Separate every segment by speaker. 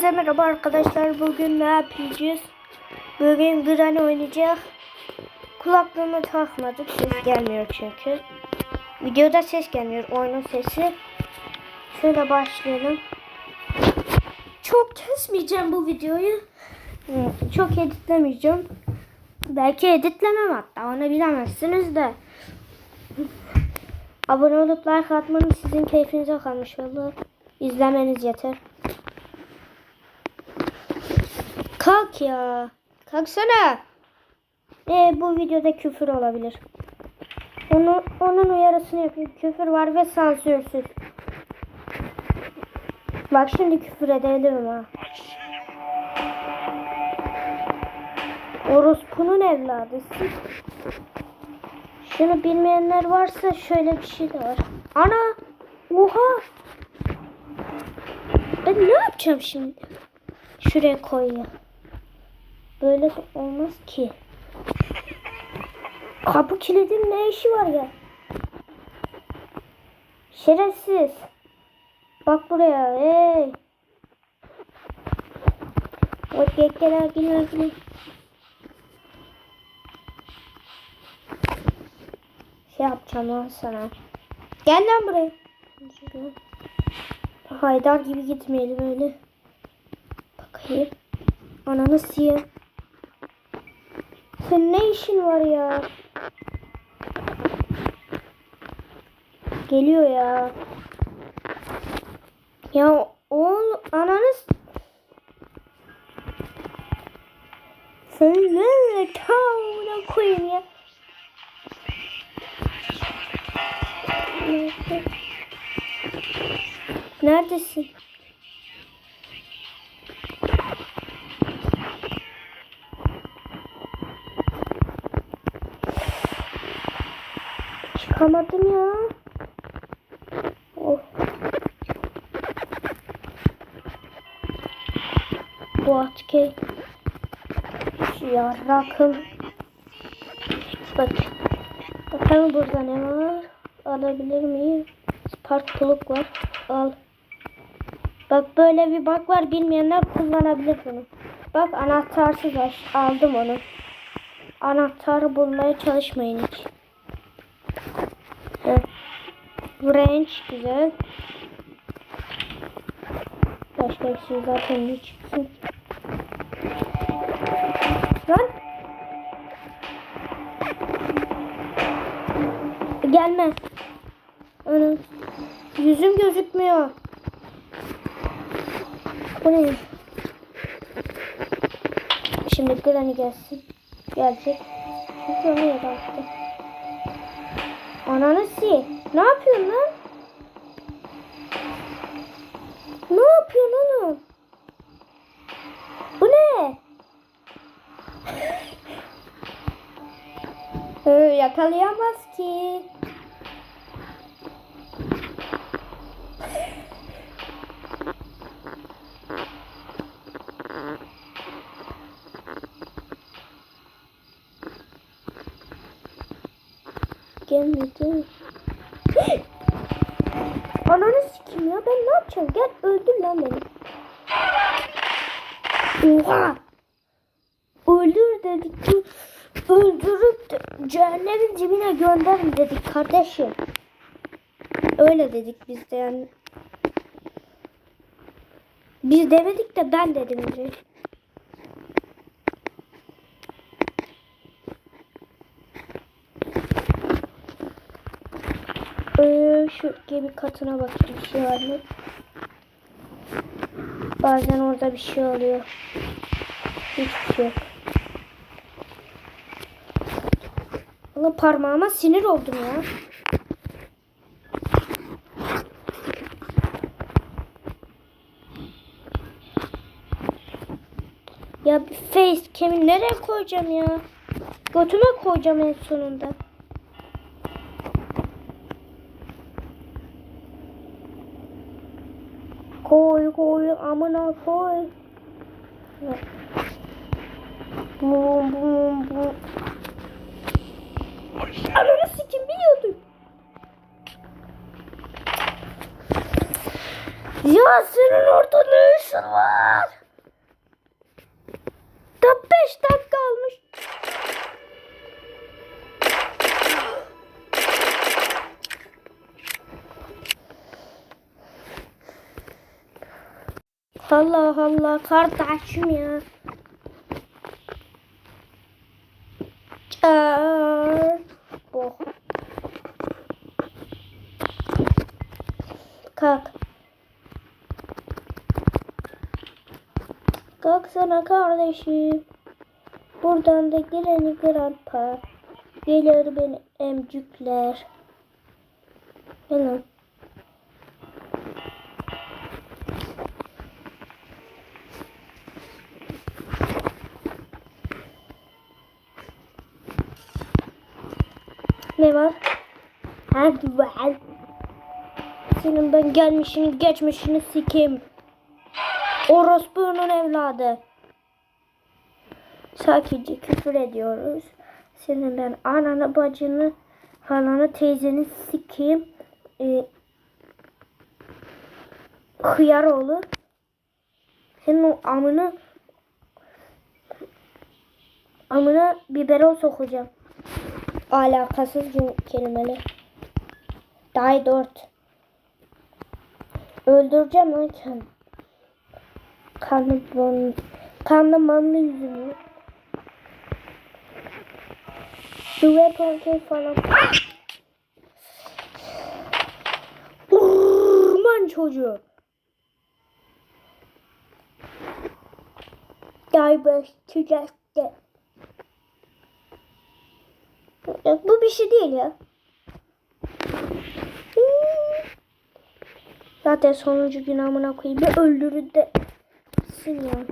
Speaker 1: Hepinize merhaba arkadaşlar. Bugün ne yapacağız? Bugün Granny oynayacak. Kulaklığımı takmadık. Ses gelmiyor çünkü. Videoda ses gelmiyor. Oyunun sesi. Şöyle başlayalım. Çok kesmeyeceğim bu videoyu. Çok editlemeyeceğim. Belki editlemem hatta. Onu bilemezsiniz de. Abone olup like atmanız sizin keyfinize kalmış olur. İzlemeniz yeter. Kalk ya. Kalksana. Ee, bu videoda küfür olabilir. Onu, onun uyarısını yapayım. Küfür var ve sansürsüz. Bak şimdi küfür edebilirim ha. Orospu'nun evladı. siz. Şunu bilmeyenler varsa şöyle bir şey de var. Ana! Oha! Ben ne yapacağım şimdi? Şuraya koy ya. Böyle de olmaz ki. Kapı kilidin ne işi var ya? Şerefsiz. Bak buraya. Hey. Bak gel gel gel gel. Şey yapacağım lan sana. Gel lan buraya. Haydar gibi gitmeyelim öyle. Bakayım. Ananı siyah. Sen ne işin var ya? Geliyor ya. Ya oğul ananı s- Sen ne tavına koyayım ya. Nerede? Neredesin? Çıkamadım ya. Of. Bu atke. Şu yarrakım. Bak. Bakalım burada ne var? Alabilir miyim? Sparklılık var. Al. Bak böyle bir bak var. Bilmeyenler kullanabilir bunu. Bak anahtarsız aç. Aldım onu. Anahtarı bulmaya çalışmayın hiç. Range güzel. Başka bir şey zaten ne çıksın. Lan. Gelme. Ana. Yüzüm gözükmüyor. Bu ne? Şimdi Granny gelsin. Gelecek. Çünkü onu yarattı. Ananı si. Ne yapıyorsun lan? Ne yapıyorsun oğlum? Bu ne? Ee, yakalayamaz ki. Gelmedi. Ananı sikim ben ne yapacağım? Gel öldür lan beni. Oha. Öldür dedik. Öldürüp de cehennemin dibine gönderin dedik kardeşim. Öyle dedik biz de yani. Biz demedik de ben dedim direkt. Ee, şu gemi katına bakayım bir şey var mı? Bazen orada bir şey oluyor. Hiçbir şey yok. Valla parmağıma sinir oldum ya. Ya bir face cam'i nereye koyacağım ya? Götüme koyacağım en sonunda. Koy amına koy. Bum bum bum. Ananı sikim biliyordum. Ya senin orada ne işin var? Da Allah Allah kardeşim ya. Çağır. Oh. Kalk. Kalk sana kardeşim. Buradan da gireni grandpa. Gelir beni emcükler. Hello. Ne var? Hadi var. Senin ben gelmişini geçmişini sikeyim. Orospu'nun evladı. Sakince küfür ediyoruz. Senin ben ananı bacını halanı teyzeni sikeyim. Ee, hıyar oğlu. Senin o amını amına biberon sokacağım. Alakasız kelimeler. Die dört. Öldüreceğim lan kendim. Kanlı manlı yüzümü. Düve pankek falan. Orman çocuğu. Galiba tüccatte. Bu bir şey değil ya. Zaten sonuncu gün amına koyayım. Bir öldürür de. Sin ya.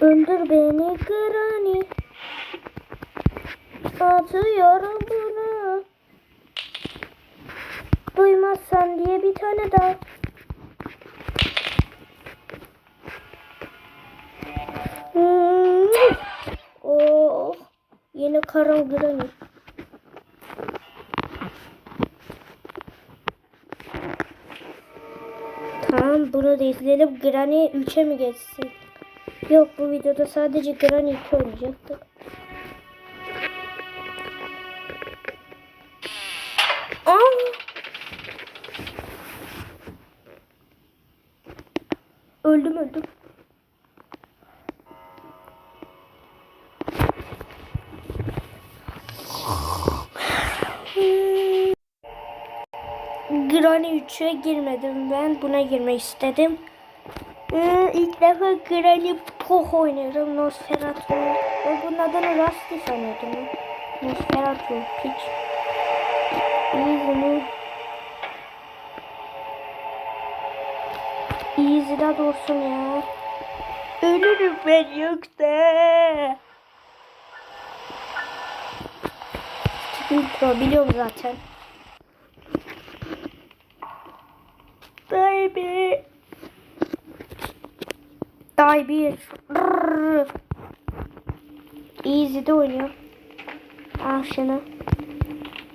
Speaker 1: Öldür beni Granny. Atıyorum bunu. Duymazsan diye bir tane daha. Karım Granny. Tamam bunu da izleyelim. Granny 3'e mi geçsin? Yok bu videoda sadece Granny 2 oynayacaktık. Öldüm öldüm. 3'e girmedim ben. Buna girmek istedim. Ee, ilk defa Granny Poh oynuyorum. Nosferatu. Ben bunun adını Rusty sanıyordum. Nosferatu. Piç. Easy mi? Easy'de dursun ya. Ölürüm ben yoksa. Intro biliyorum zaten. Day bir. Easy'de oynuyor. Al şunu.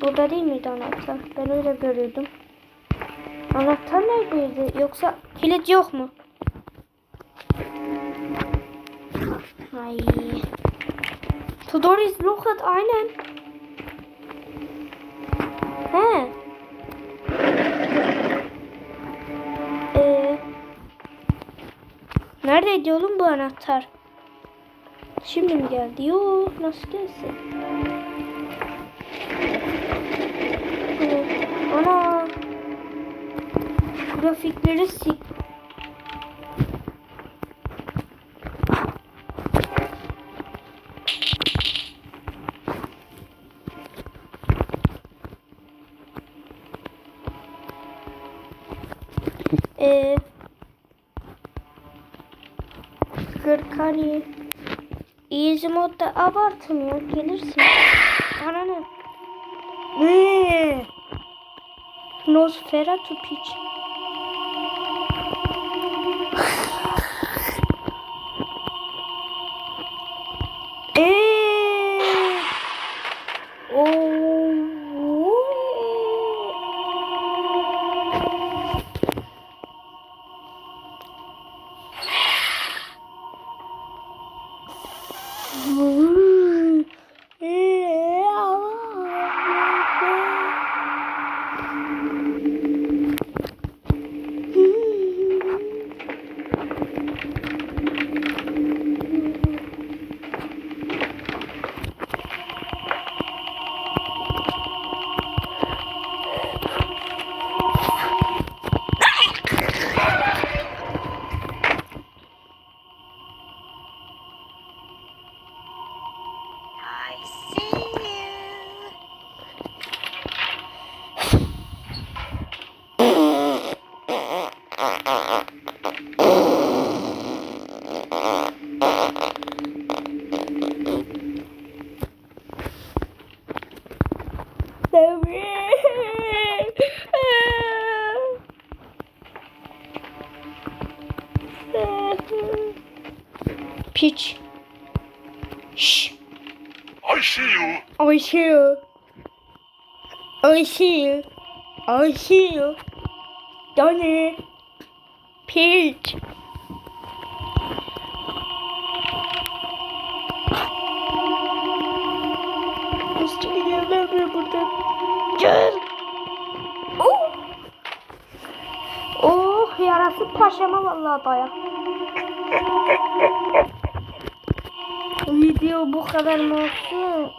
Speaker 1: Burada değil miydi anahtar? Ben öyle görüyordum. Anahtar neredeydi? Yoksa kilit yok mu? Ay. The door is locked. Aynen. He. Neredeydi oğlum bu anahtar? Şimdi mi geldi? Yo, nasıl gelsin? Ana. Grafikleri sik. Ee, Gırkani Easy modda abartmıyor. Gelirsin. Ne? Nosferatu piç. Piç. Şşş.
Speaker 2: I see you.
Speaker 1: I see you. I see you. I see you. Donny. Peach. Üstüne gelemiyor burada. Gel. Oh. Oh yarası paşama vallahi dayak. Video bu kadar mı olsun?